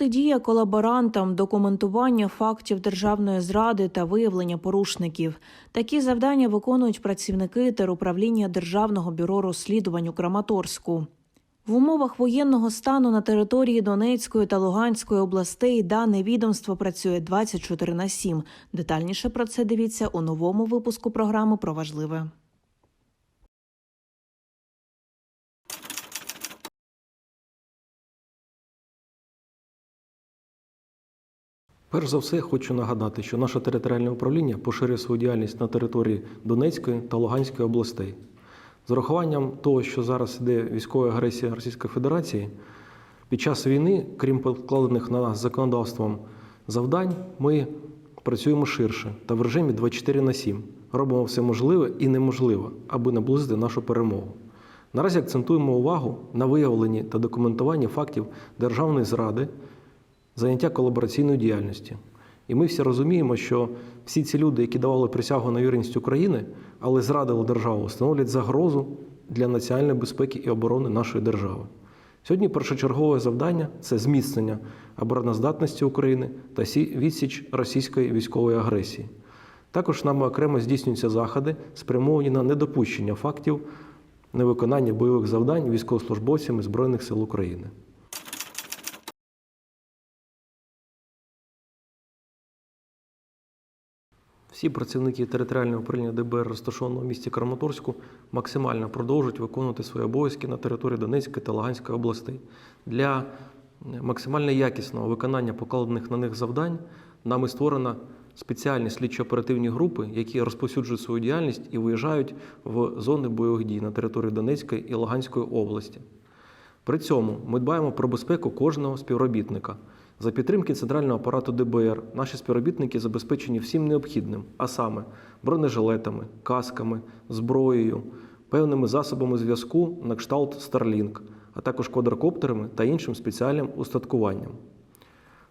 Протидія колаборантам, документування фактів державної зради та виявлення порушників. Такі завдання виконують працівники теруправління Державного бюро розслідувань у Краматорську. В умовах воєнного стану на території Донецької та Луганської областей дане відомство працює 24 на 7. Детальніше про це дивіться у новому випуску програми про важливе. Перш за все, хочу нагадати, що наше територіальне управління поширює свою діяльність на території Донецької та Луганської областей. З урахуванням того, що зараз йде військова агресія Російської Федерації, під час війни, крім покладених на нас законодавством завдань, ми працюємо ширше та в режимі 24 на 7. Робимо все можливе і неможливе, аби наблизити нашу перемогу. Наразі акцентуємо увагу на виявленні та документуванні фактів державної зради, заняття колабораційною діяльністю. І ми всі розуміємо, що всі ці люди, які давали присягу на вірність України, але зрадили державу, становлять загрозу для національної безпеки і оборони нашої держави. Сьогодні першочергове завдання це зміцнення обороноздатності України та відсіч російської військової агресії. Також нами окремо здійснюються заходи, спрямовані на недопущення фактів невиконання бойових завдань військовослужбовцями Збройних сил України. Всі працівники територіального управління ДБР, розташованого в місті Краматорську, максимально продовжують виконувати свої обов'язки на території Донецької та Луганської областей. Для максимально якісного виконання покладених на них завдань нами створено спеціальні слідчо-оперативні групи, які розповсюджують свою діяльність і виїжджають в зони бойових дій на території Донецької і Луганської області. При цьому ми дбаємо про безпеку кожного співробітника. За підтримки центрального апарату ДБР наші співробітники забезпечені всім необхідним, а саме бронежилетами, касками, зброєю, певними засобами зв'язку на кшталт Starlink, а також квадрокоптерами та іншим спеціальним устаткуванням.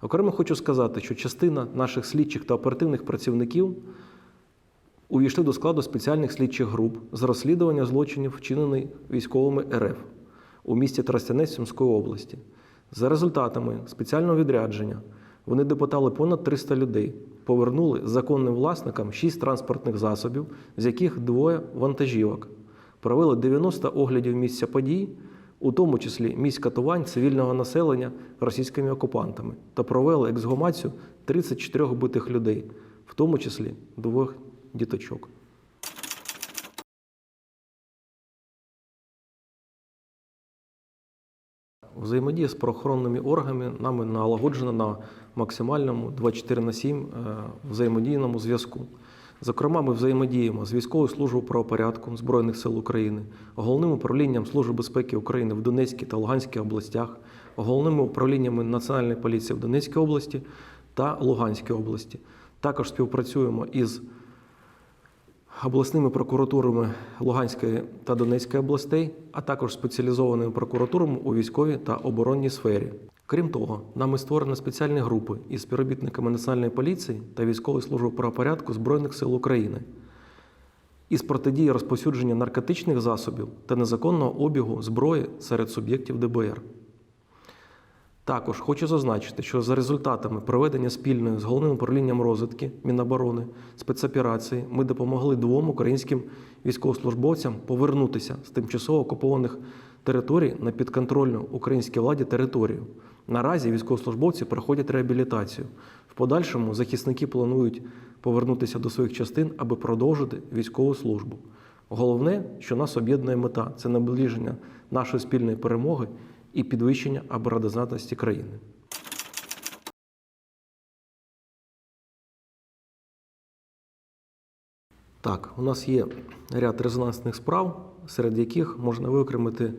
Окремо хочу сказати, що частина наших слідчих та оперативних працівників увійшли до складу спеціальних слідчих груп з розслідування злочинів, вчинених військовими РФ у місті Тростянець Сумської області. За результатами спеціального відрядження вони допитали понад 300 людей, повернули законним власникам 6 транспортних засобів, з яких двоє вантажівок. Провели 90 оглядів місця подій, у тому числі місць катувань цивільного населення російськими окупантами, та провели ексгумацію 34 вбитих людей, в тому числі двох діточок. Взаємодія з правоохоронними органами нами налагоджена на максимальному 24 на 7 е, взаємодійному зв'язку. Зокрема, ми взаємодіємо з військовою службою правопорядку Збройних сил України, головним управлінням Служби безпеки України в Донецькій та Луганській областях, головними управліннями Національної поліції в Донецькій області та Луганській області. Також співпрацюємо із обласними прокуратурами Луганської та Донецької областей, а також спеціалізованими прокуратурами у військовій та оборонній сфері. Крім того, нами створено спеціальні групи із співробітниками Національної поліції та військової служби правопорядку Збройних сил України із протидії розповсюдження наркотичних засобів та незаконного обігу зброї серед суб'єктів ДБР. Також хочу зазначити, що за результатами проведення спільної з головним управлінням розвідки Міноборони спецоперації ми допомогли двом українським військовослужбовцям повернутися з тимчасово окупованих територій на підконтрольну українській владі територію. Наразі військовослужбовці проходять реабілітацію. В подальшому захисники планують повернутися до своїх частин, аби продовжити військову службу. Головне, що нас об'єднує мета це наближення нашої спільної перемоги і підвищення обороноздатності країни. Так, у нас є ряд резонансних справ, серед яких можна виокремити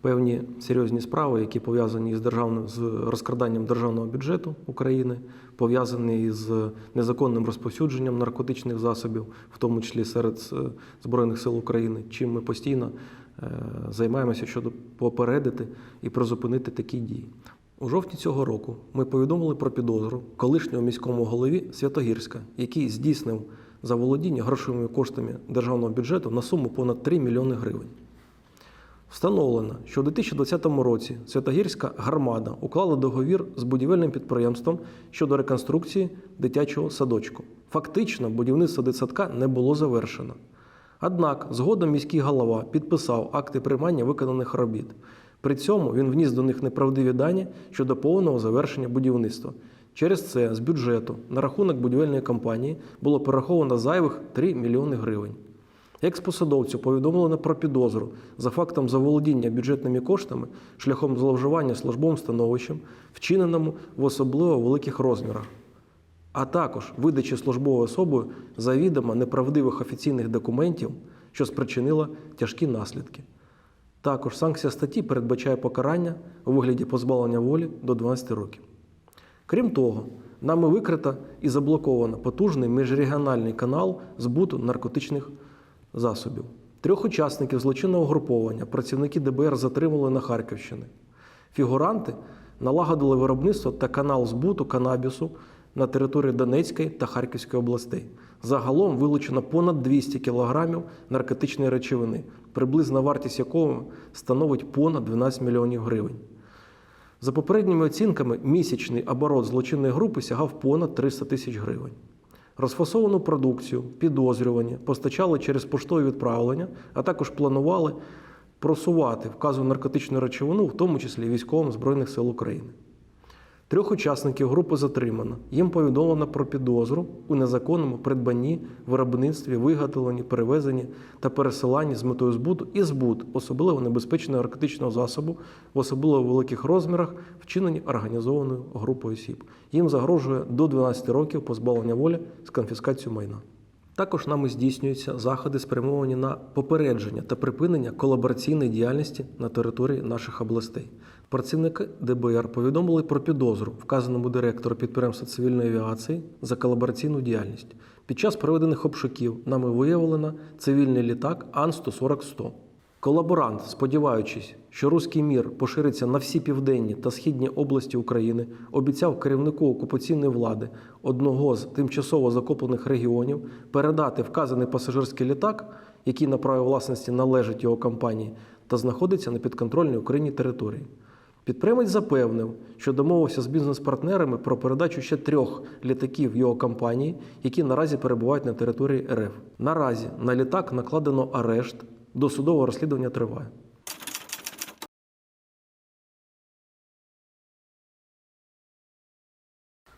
певні серйозні справи, які пов'язані з державним з розкраданням державного бюджету України, пов'язані з незаконним розповсюдженням наркотичних засобів, в тому числі серед е, збройних сил України, чим ми постійно займаємося щодо попередити і призупинити такі дії. У жовтні цього року ми повідомили про підозру колишньому міському голові Святогірська, який здійснив заволодіння грошовими коштами державного бюджету на суму понад 3 мільйони гривень. Встановлено, що у 2020 році Святогірська громада уклала договір з будівельним підприємством щодо реконструкції дитячого садочку. Фактично, будівництво дитсадка не було завершено. Однак, згодом міський голова підписав акти приймання виконаних робіт. При цьому він вніс до них неправдиві дані щодо повного завершення будівництва. Через це з бюджету на рахунок будівельної компанії було перераховано зайвих 3 мільйони гривень. Експосадовцю повідомлено про підозру за фактом заволодіння бюджетними коштами шляхом зловживання службовим становищем, вчиненому в особливо великих розмірах, а також видачі службовою особою завідомо неправдивих офіційних документів, що спричинило тяжкі наслідки. Також санкція статті передбачає покарання у вигляді позбавлення волі до 12 років. Крім того, нами викрито і заблоковано потужний міжрегіональний канал збуту наркотичних засобів. Трьох учасників злочинного груповання працівники ДБР затримали на Харківщині. Фігуранти налагодили виробництво та канал збуту канабісу на території Донецької та Харківської областей. Загалом вилучено понад 200 кілограмів наркотичної речовини, приблизна вартість якого становить понад 12 мільйонів гривень. За попередніми оцінками, місячний оборот злочинної групи сягав понад 300 тисяч гривень. Розфасовану продукцію, підозрювані постачали через поштові відправлення, а також планували просувати вказу наркотичну речовину, в тому числі військовим Збройних сил України. Трьох учасників групи затримано. Їм повідомлено про підозру у незаконному придбанні, виробництві, виготовленні, перевезенні та пересиланні з метою збуту і збут особливо небезпечного наркотичного засобу в особливо великих розмірах, вчинені організованою групою осіб. Їм загрожує до 12 років позбавлення волі з конфіскацією майна. Також нами здійснюються заходи, спрямовані на попередження та припинення колабораційної діяльності на території наших областей. Працівники ДБР повідомили про підозру вказаному директору підприємства цивільної авіації за колабораційну діяльність. Під час проведених обшуків нами виявлено цивільний літак Ан-140-100. Колаборант, сподіваючись, що руський мір пошириться на всі південні та східні області України, обіцяв керівнику окупаційної влади одного з тимчасово закоплених регіонів передати вказаний пасажирський літак, який на праві власності належить його компанії, та знаходиться на підконтрольній Україні території. Підприємець запевнив, що домовився з бізнес-партнерами про передачу ще трьох літаків його компанії, які наразі перебувають на території РФ. Наразі на літак накладено арешт, досудове розслідування триває.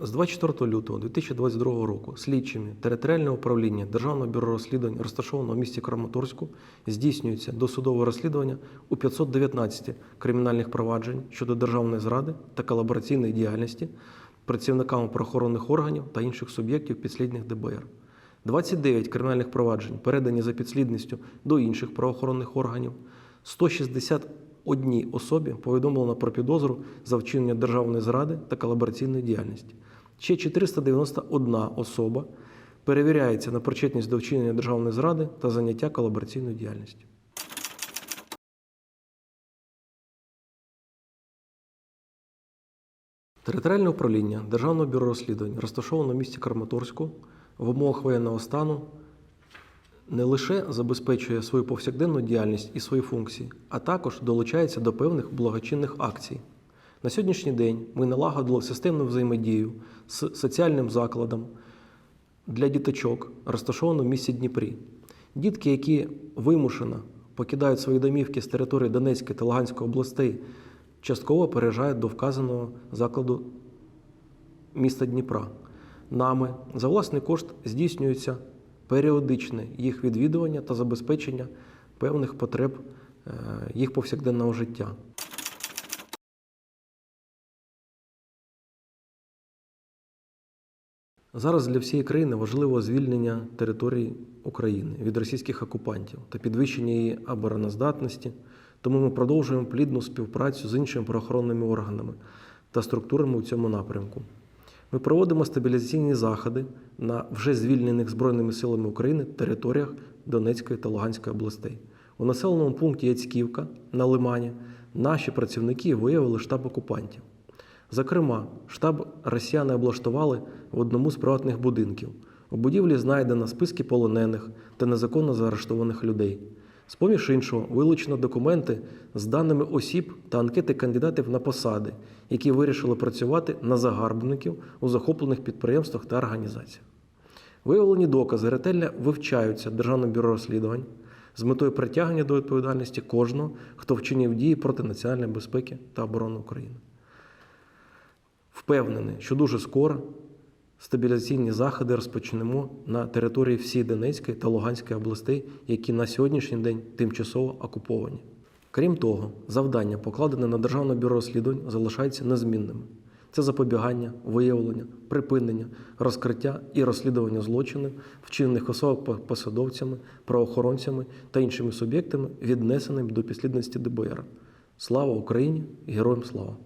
З 24 лютого 2022 року слідчими територіального управління Державного бюро розслідувань, розташованого в місті Краматорську, здійснюється досудове розслідування у 519 кримінальних проваджень щодо державної зради та колабораційної діяльності працівниками правоохоронних органів та інших суб'єктів підслідних ДБР. 29 кримінальних проваджень передані за підслідністю до інших правоохоронних органів. 161 особі повідомлено про підозру за вчинення державної зради та колабораційної діяльності. Ще 491 особа перевіряється на причетність до вчинення державної зради та заняття колабораційною діяльністю. Територіальне управління Державного бюро розслідувань розташовано в місті Краматорську в умовах воєнного стану не лише забезпечує свою повсякденну діяльність і свої функції, а також долучається до певних благочинних акцій. На сьогоднішній день ми налагодили системну взаємодію з соціальним закладом для діточок, розташованого в місті Дніпрі. Дітки, які вимушено покидають свої домівки з території Донецької та Луганської областей, частково переїжджають до вказаного закладу міста Дніпра. Нами за власний кошт здійснюється періодичне їх відвідування та забезпечення певних потреб е, їх повсякденного життя. Зараз для всієї країни важливо звільнення території України від російських окупантів та підвищення її обороноздатності. Тому ми продовжуємо плідну співпрацю з іншими правоохоронними органами та структурами у цьому напрямку. Ми проводимо стабілізаційні заходи на вже звільнених Збройними силами України територіях Донецької та Луганської областей. У населеному пункті Яцьківка на Лимані наші працівники виявили штаб окупантів. Зокрема, штаб росіяни облаштували в одному з приватних будинків. У будівлі знайдено списки полонених та незаконно заарештованих людей. З-поміж іншого, вилучено документи з даними осіб та анкети кандидатів на посади, які вирішили працювати на загарбників у захоплених підприємствах та організаціях. Виявлені докази ретельно вивчаються Державним бюро розслідувань з метою притягнення до відповідальності кожного, хто вчинив дії проти національної безпеки та оборони України. Впевнений, що дуже скоро стабілізаційні заходи розпочнемо на території всієї Донецької та Луганської областей, які на сьогоднішній день тимчасово окуповані. Крім того, завдання, покладене на Державне бюро розслідувань, залишаються незмінними. Це запобігання, виявлення, припинення, розкриття і розслідування злочинів, вчинених особами посадовцями, правоохоронцями та іншими суб'єктами, віднесеними до підслідності ДБР. Слава Україні! Героям слава!